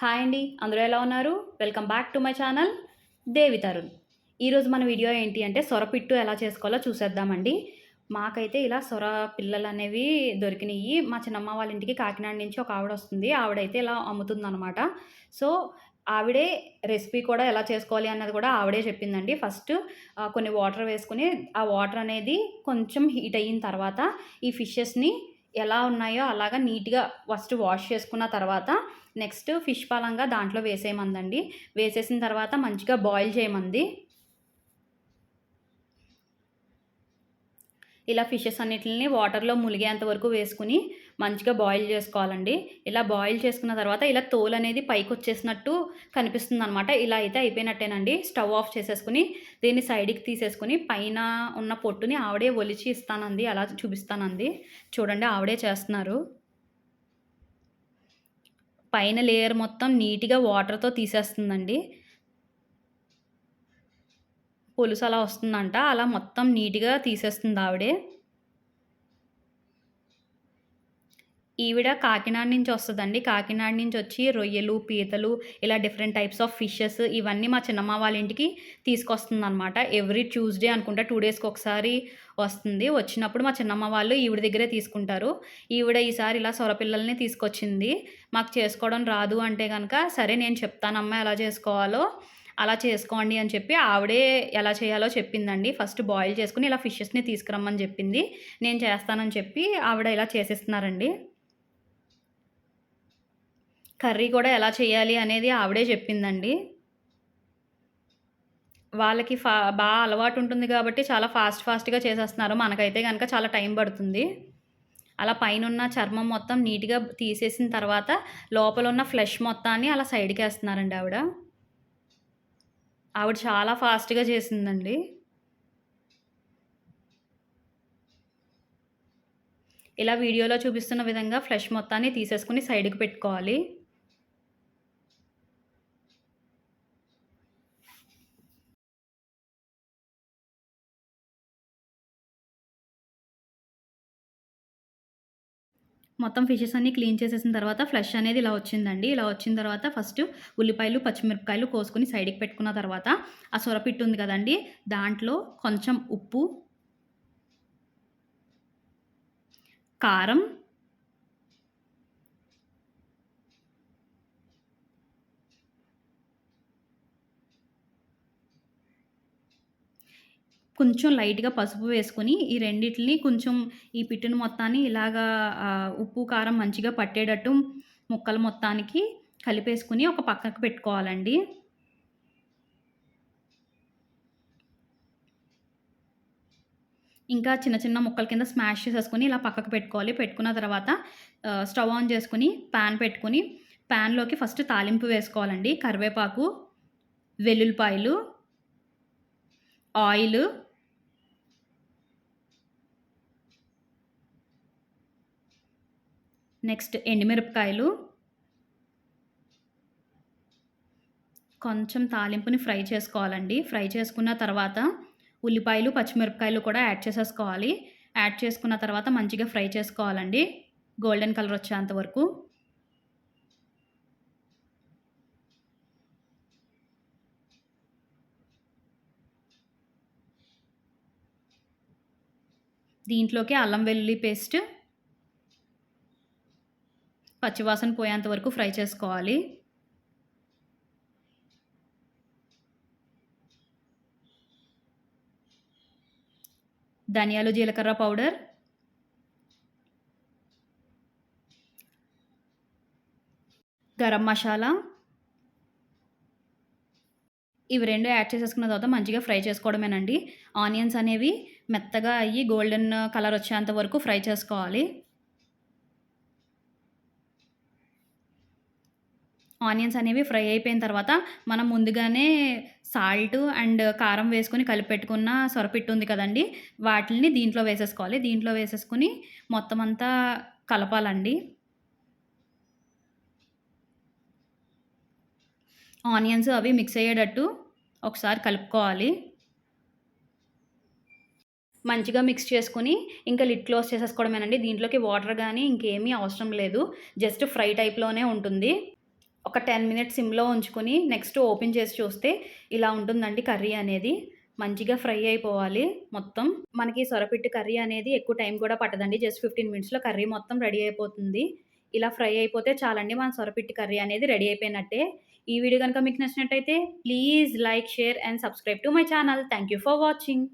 Hi అండి అందరూ ఎలా ఉన్నారు? Welcome back to my channel Devi Tarun. ఈరోజు మన వీడియో ఏంటి అంటే సొరపిట్టు ఎలా చేసుకోవాలో చూసేద్దామండి. మాకైతే ఇలా సొర పిల్లలు అనేవి దొరికినాయి. మా చిన్నమ్మ వాళ్ళ ఇంటికి కాకినాడ నుంచి ఒక ఆవిడ వస్తుంది. ఆవిడైతే ఇలా అమ్ముతుందన్నమాట. సో ఆవిడే రెసిపీ కూడా ఎలా చేసుకోవాలి అన్నది కూడా ఆవిడే చెప్పిందండి. ఫస్ట్ కొన్ని వాటర్ వేసుకుని ఆ వాటర్ అనేది కొంచెం హీట్ అయిన తర్వాత ఈ ఫిషెస్ని ఎలా ఉన్నాయో అలాగా నీట్గా ఫస్ట్ వాష్ చేసుకున్న తర్వాత నెక్స్ట్ ఫిష్ పలంగా దాంట్లో వేసేయమందండి వేసేసిన తర్వాత మంచిగా బాయిల్ చేయమంది ఇలా ఫిషెస్ అన్నిటిని వాటర్లో ములిగేంత వరకు వేసుకుని మంచిగా బాయిల్ చేసుకోవాలండి. ఇలా బాయిల్ చేసుకున్న తర్వాత ఇలా తోలు అనేది పైకి వచ్చేసినట్టు కనిపిస్తుంది అనమాట ఇలా అయితే అయిపోయినట్టేనండి. స్టవ్ ఆఫ్ చేసేసుకుని దీన్ని సైడ్కి తీసేసుకుని పైన ఉన్న పొట్టుని ఆవిడే ఒలిచి ఇస్తానంది. అలా చూపిస్తానంది. చూడండి ఆవిడే చేస్తున్నారు. పైన లేయర్ మొత్తం నీట్గా వాటర్తో తీసేస్తుందండి. పులుసు అలా వస్తుందంట. అలా మొత్తం నీట్గా తీసేస్తుంది ఆవిడే. ఈవిడ కాకినాడ నుంచి వస్తుందండి. కాకినాడ నుంచి వచ్చి రొయ్యలు పీతలు ఇలా డిఫరెంట్ టైప్స్ ఆఫ్ ఫిషెస్ ఇవన్నీ మా చిన్నమ్మ వాళ్ళ ఇంటికి తీసుకొస్తుంది అనమాట ఎవ్రీ ట్యూస్డే అనుకుంటా టూ డేస్కి ఒకసారి వస్తుంది. వచ్చినప్పుడు మా చిన్నమ్మ వాళ్ళు ఈవిడ దగ్గరే తీసుకుంటారు. ఈవిడ ఈసారి ఇలా సొరపిల్లల్ని తీసుకొచ్చింది. మాకు చేసుకోవడం రాదు అంటే కనుక సరే నేను చెప్తానమ్మా ఎలా చేసుకోవాలో అలా చేసుకోండి అని చెప్పి ఆవిడే ఎలా చేయాలో చెప్పిందండి. ఫస్ట్ బాయిల్ చేసుకుని ఇలా ఫిషెస్ని తీసుకురమ్మని చెప్పింది. నేను చేస్తానని చెప్పి ఆవిడ ఇలా చేసేస్తున్నారండి. కర్రీ కూడా ఎలా చేయాలి అనేది ఆవిడే చెప్పిందండి. వాళ్ళకి ఫా బాగా అలవాటు ఉంటుంది కాబట్టి చాలా ఫాస్ట్ ఫాస్ట్గా చేసేస్తున్నారు. మనకైతే కనుక చాలా టైం పడుతుంది. అలా పైన ఉన్న చర్మం మొత్తం నీట్గా తీసేసిన తర్వాత లోపల ఉన్న ఫ్లెష్ మొత్తాన్ని అలా సైడ్కి వేస్తున్నారండి ఆవిడ. ఆవిడ చాలా ఫాస్ట్గా చేసిందండి. ఇలా వీడియోలో చూపిస్తున్న విధంగా ఫ్లెష్ మొత్తాన్ని తీసేసుకుని సైడ్కి పెట్టుకోవాలి. మొత్తం ఫిషెస్ అన్ని క్లీన్ చేసేసిన తర్వాత ఫ్లష్ అనేది ఇలా వచ్చిందండి. ఇలా వచ్చిన తర్వాత ఫస్ట్ ఉల్లిపాయలు పచ్చిమిరపకాయలు కోసుకుని సైడ్కి పెట్టుకున్న తర్వాత ఆ సొరపిట్టు ఉంది కదండి దాంట్లో కొంచెం ఉప్పు కారం కొంచెం లైట్గా పసుపు వేసుకొని ఈ రెండింటిని కొంచెం ఈ పిట్టును మొత్తాన్ని ఇలాగా ఉప్పు కారం మంచిగా పట్టేటట్టు ముక్కలు మొత్తానికి కలిపేసుకుని ఒక పక్కకు పెట్టుకోవాలండి. ఇంకా చిన్న చిన్న ముక్కల కింద స్మాష్ చేసేసుకుని ఇలా పక్కకు పెట్టుకోవాలి. పెట్టుకున్న తర్వాత స్టవ్ ఆన్ చేసుకుని ప్యాన్ పెట్టుకుని ప్యాన్లోకి ఫస్ట్ తాలింపు వేసుకోవాలండి. కరివేపాకు వెల్లుల్లిపాయలు ఆయిల్ నెక్స్ట్ ఎండుమిరపకాయలు. కొంచెం తాలింపుని ఫ్రై చేసుకోవాలండి. ఫ్రై చేసుకున్న తర్వాత ఉల్లిపాయలు పచ్చిమిరపకాయలు కూడా యాడ్ చేసేసుకోవాలి. యాడ్ చేసుకున్న తర్వాత మంచిగా ఫ్రై చేసుకోవాలండి. గోల్డెన్ కలర్ వచ్చేంత వరకు. దీంట్లోకి అల్లం వెల్లుల్లి పేస్ట్ పచ్చివాసన పోయేంత వరకు ఫ్రై చేసుకోవాలి. ధనియాలు జీలకర్ర పౌడర్. గరం మసాలా. ఇవి రెండు యాడ్ చేసేసుకున్న తర్వాత మంచిగా ఫ్రై చేసుకోవడమేనండి. ఆనియన్స్ అనేవి మెత్తగా అయ్యి గోల్డెన్ కలర్ వచ్చేంత వరకు ఫ్రై చేసుకోవాలి. ఆనియన్స్ అనేవి ఫ్రై అయిపోయిన తర్వాత మనం ముందుగానే సాల్ట్ అండ్ కారం వేసుకొని కలిపెట్టుకున్న సొరపిట్టు ఉంది కదండి వాటిని దీంట్లో వేసేసుకోవాలి. దీంట్లో వేసేసుకుని మొత్తం అంతా కలపాలండి. ఆనియన్స్ అవి మిక్స్ అయ్యేటట్టు ఒకసారి కలుపుకోవాలి. మంచిగా మిక్స్ చేసుకుని ఇంకా లిడ్ క్లోజ్ చేసేసుకోవడమేనండి. దీంట్లోకి వాటర్ కానీ ఇంకేమీ అవసరం లేదు. జస్ట్ ఫ్రై టైప్లోనే ఉంటుంది. ఒక టెన్ మినిట్స్ సిమ్లో ఉంచుకొని నెక్స్ట్ ఓపెన్ చేసి చూస్తే ఇలా ఉంటుందండి కర్రీ అనేది. మంచిగా ఫ్రై అయిపోవాలి మొత్తం. మనకి సొరపిట్టు కర్రీ అనేది ఎక్కువ టైం కూడా పట్టదండి. జస్ట్ ఫిఫ్టీన్ మినిట్స్లో కర్రీ మొత్తం రెడీ అయిపోతుంది. ఇలా ఫ్రై అయిపోతే చాలండి మన సొరపిట్టు కర్రీ అనేది రెడీ అయిపోయినట్టే. ఈ వీడియో కనుక మీకు నచ్చినట్టయితే please like share and subscribe to my channel. Thank you for watching.